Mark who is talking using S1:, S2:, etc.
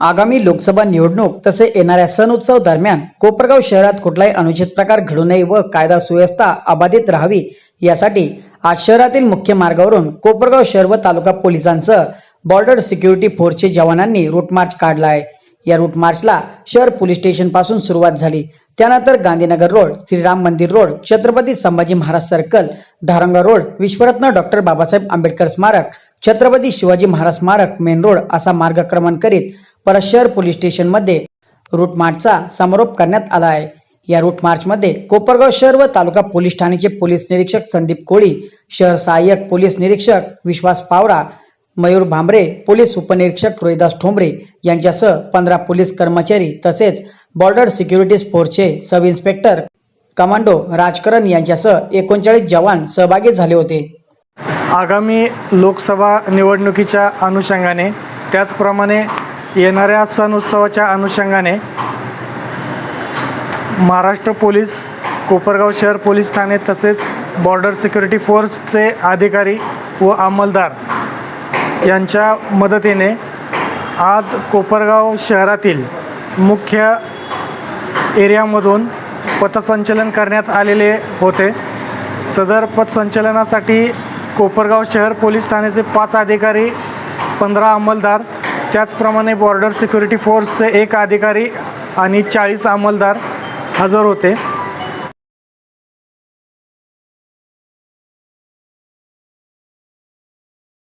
S1: आगामी लोकसभा निवडणूक तसे येणाऱ्या सण उत्सव दरम्यान कोपरगाव शहरात कुठलाही अनुचित प्रकार घडू नये व कायदा सुव्यवस्था अबाधित राहावी यासाठी आज शहरातील मुख्य मार्गावरून कोपरगाव शहर व तालुका पोलिसांसह बॉर्डर सिक्युरिटी फोर्सचे जवानांनी रूट मार्च काढला आहे या रूट मार्चला शहर पोलीस स्टेशनपासून सुरुवात झाली. त्यानंतर Gandhinagar road Shriram Mandir road Chhatrapati Sambhaji Maharaj circle Dharanga road Vishwaratna doctor Babasaheb Ambedkar Smarak Chhatrapati Shivaji Maharaj स्मारक मेन रोड असा मार्ग क्रमण करीत परत शहर पोलीस स्टेशनमध्ये रूट मार्चचा समारोप करण्यात आला आहे. या रूट मार्चमध्ये कोपरगाव शहर व तालुका पोलीस ठाण्याचे पोलीस निरीक्षक संदीप कोळी शहर सहाय्यक पोलीस निरीक्षक विश्वास पावरा मयूर भांबरे पोलीस उपनिरीक्षक रोहिदास ठोंबरे यांच्यासह पंधरा पोलीस कर्मचारी तसेच बॉर्डर सिक्युरिटी फोर्सचे सब इन्स्पेक्टर कमांडो राजकरण यांच्यासह एकोणचाळीस जवान सहभागी झाले होते.
S2: आगामी लोकसभा निवडणुकीच्या अनुषंगाने त्याचप्रमाणे येणाऱ्या सण उत्सवाच्या अनुषंगाने महाराष्ट्र पोलीस कोपरगाव शहर पोलीस ठाणे तसेच बॉर्डर सिक्युरिटी फोर्सचे अधिकारी व अंमलदार यांच्या मदतीने आज कोपरगाव शहरातील मुख्य एरियामधून पथसंचलन करण्यात आलेले होते. सदर पथसंचलनासाठी कोपरगाव शहर पोलीस ठाण्याचे पाच अधिकारी पंधरा अंमलदार त्याचप्रमाणे बॉर्डर सिक्युरिटी फोर्सचे एक अधिकारी आणि चाळीस अंमलदार हजर होते.